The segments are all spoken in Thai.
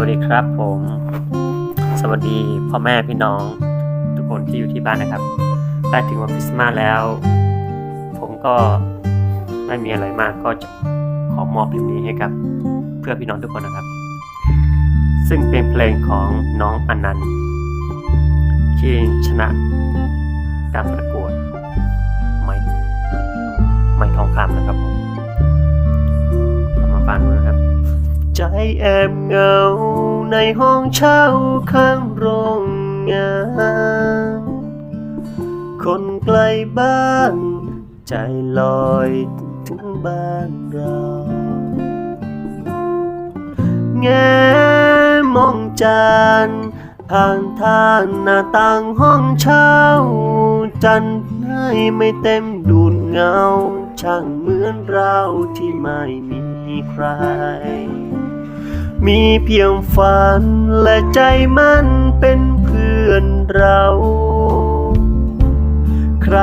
สวัสดีครับผม สวัสดีพ่อแม่พี่น้อง ทุกคนที่อยู่ที่บ้านนะครับใกล้ถึงวันคริสต์มาสแล้ว ผมก็ไม่มีอะไรมากก็จะขอมอบเพลงนี้ให้กับ เพื่อพี่น้องทุกคนนะครับ ซึ่งเป็นเพลงของน้องอนันต์ที่ชนะการประกวดไม่ไม่ทองคำนะครับผมมาฟังดูนะครับ ใจแอบเหงา ในห้องเช่าข้างโรงงาน คนไกลบ้านใจลอยถึงบ้านเราแง่มองจานผ่านทางหน้าต่างห้องเช่า จันทร์ให้ไม่เต็มดูดเงา ช่างเหมือนเราที่ไม่มีใคร มีเพียงฝันและใจมันเป็นเพื่อนเรา ใคร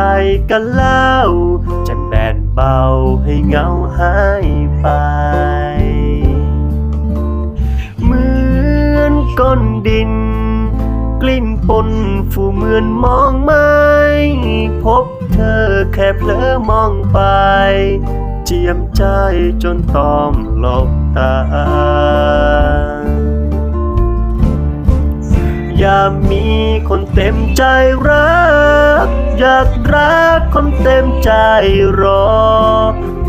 กันเล่าจะแบนเบาให้เงาหายไป เหมือนก้อนดิน กลิ่นปนฟูเหมือนมองไม่ พบเธอแค่เพลอมองไป เจียมใจจนต้องหลบตาอย่ามีคนเต็มใจรัก อยากรักคนเต็มใจรอ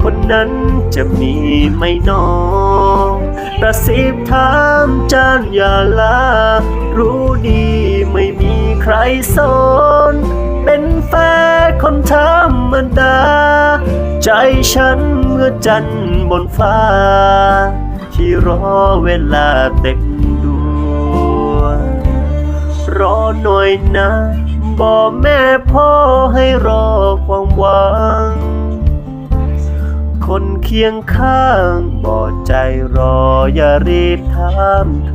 คนนั้นจะมีไหม่นอกระซิบถามจานอย่าลา รู้ดีไม่มีใครสน เป็นแฟนคนธรรมดา ใจฉันเมื่อจันบนฟ้า ที่รอเวลาเต็มดวงรอหน่อยนะบอกแม่พ่อให้รอความหวัง คนเคียงข้างบอกใจรออย่ารีบถามท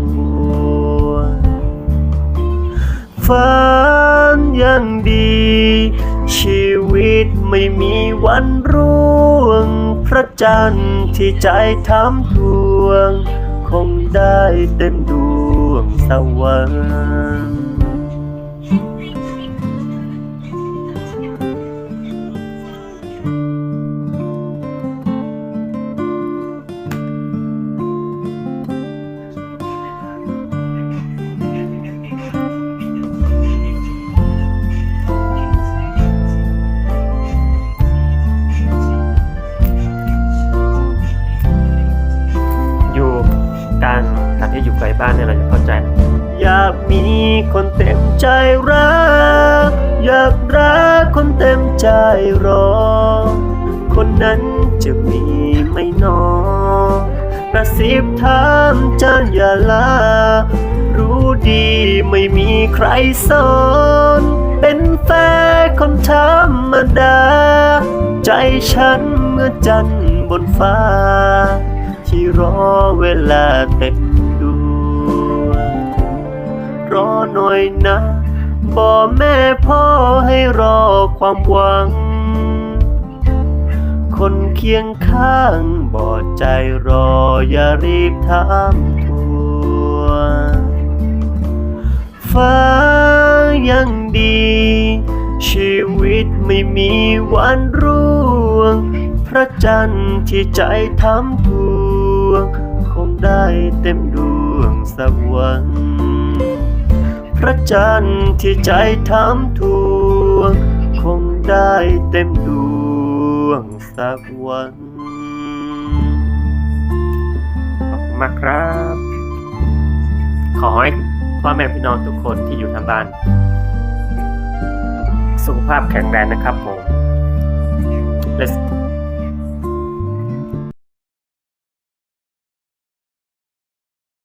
วงฝัน ยังดี ชีวิตไม่มีวันร่วง พระจันทร์ที่ใจทำทวง คงได้เต็มดวงสวรรค์ มีคนเต็มใจรัก อยากรักคนเต็มใจรอ คนนั้นจะมีไม่นอกระซิบถามจานอย่าลา รู้ดีไม่มีใครสนเป็นแฟนคนธรรมดา ใจฉันเมื่อจันบนฟ้า ที่รอเวลาเต็ม่อยนะบอกแม่พ่อให้รอความหวัง คนเคียงข้างบอกใจรออย่ารีบถามทวฟ้ายังดี ชีวิตไม่มีวันร่วง พระจันทร์ที่ใจทำทวง คงได้เต็มดวงสักวัน พระจันทร์ที่ใจทำทวง คงได้เต็มดวงสักวันขอบคุณมากครับ ขอให้พ่อแม่พี่น้องทุกคนที่อยู่ทางบ้าน สุขภาพแข็งแรงนะครับผม Let's